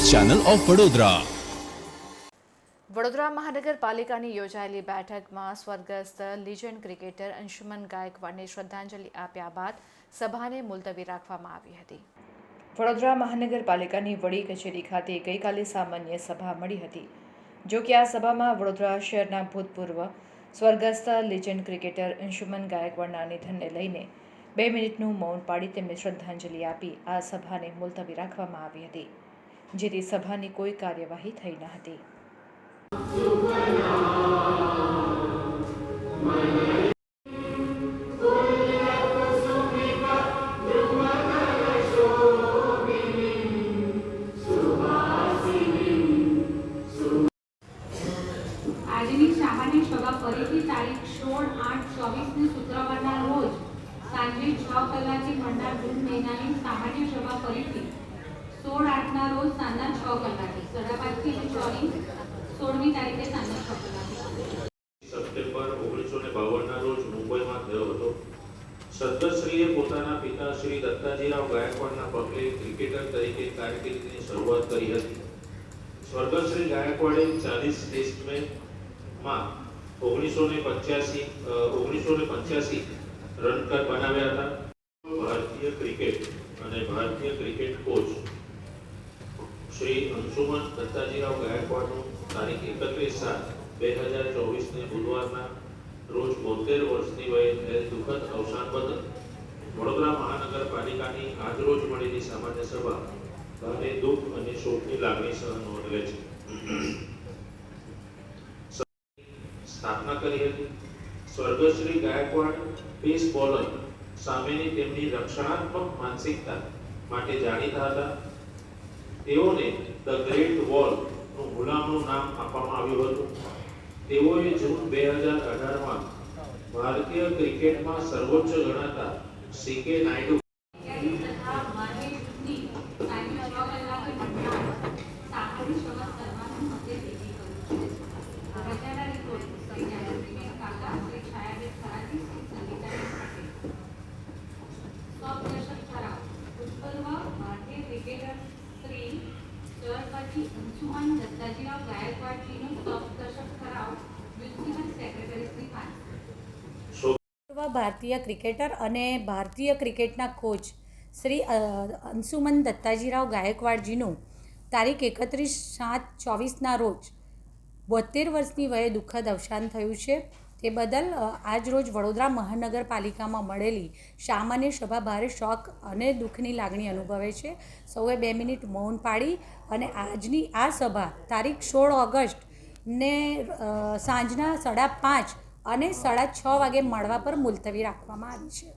Channel of Vadodara. Vadodara મહાનગરપાલિકાની યોજાયેલી બેઠકમાં સ્વર્ગસ્થ લિજન્ડ ક્રિકેટર અંશુમન ગાયકવાડને શ્રદ્ધાંજલિ આપ્યા બાદ સભાને મુલતવી રાખવામાં આવી હતી. વડોદરા મહાનગરપાલિકાની વડી કચેરી ખાતે ગઈકાલે સામાન્ય સભા મળી હતી. જો કે આ સભામાં વડોદરા શહેરના ભૂતપૂર્વ સ્વર્ગસ્થ લિજન્ડ ક્રિકેટર અંશુમન ગાયકવાડના નિધનને લઈને બે મિનિટનું મૌન પાડી તેમને શ્રદ્ધાંજલિ આપી આ સભાને મુલતવી રાખવામાં આવી હતી. જેથી સભાની કોઈ કાર્યવાહી થઈ ન હતી. આજની સામાન્ય સભા ફરીથી તારીખ સોળ આઠ ચોવીસને શુક્રવારના રોજ સાંજે છ કલાકે મળનાર જૂન મહિનાની સામાન્ય સભા ફરીથી રોજ સાંજના છ કલાકે સાડા પાંચથી ચોવીસ સોળમી તારીખે સાંજના છ કલાકે. ગાયકવાડે ચાલીસ ટેસ્ટ મેચમાં ઓગણીસો ને પંચ્યાસી ઓગણીસો ને પંચ્યાસી રન કર બનાવ્યા હતા. ભારતીય ક્રિકેટ અને ભારતીય ક્રિકેટ કોચ શ્રી અંશુમન દત્તાજીરાવ ગાયકવાડનું તારીખ એકત્રીસ સાત બે હજાર ચોવીસને બુધવારના રોજ બોતેર વર્ષની વયે થયેલ દુઃખદ અવસાન બદલ વડોદરા મહાનગરપાલિકાની આજરોજ મળેલી સામાન્ય સભા ભારે દુઃખ અને શોકની લાગણી સહ નોંધ લે છે. સ્થાપના કરી હતી. સ્વર્ગશ્રી ગાયકવાડ પેસ બોલર સામેની તેમની રક્ષણાત્મક માનસિકતા માટે જાણીતા હતા. તેઓને ધ ગ્રેટ વોલ નું ગુલામનું નામ આપવામાં આવ્યું હતું તેઓએ જૂન બે હજાર અઢારમાં ભારતીય ક્રિકેટમાં સર્વોચ્ચ ગણાતા સીકે નાયડુ તથા માનવી Shri ભારતીય ક્રિકેટર અને ભારતીય ક્રિકેટના કોચ શ્રી અંશુમન દત્તાજીરાવ ગાયકવાડજીનું તારીખ એકત્રીસ સાત ચોવીસના રોજ બોતેર વર્ષની વયે દુઃખદ અવસાન થયું છે. તે બદલ આજરોજ આજ રોજ વડોદરા મહાનગરપાલિકામાં મળેલી સામાન્ય સભા ભારે શોક અને દુઃખની લાગણી અનુભવે છે. સૌએ બે મિનિટ મૌન પાડી અને આજની આ સભા તારીખ સોળ ઓગસ્ટ ને સાંજના સાડા પાંચ અને સાડા છ વાગે મળવા પર મુલતવી રાખવામાં આવી છે.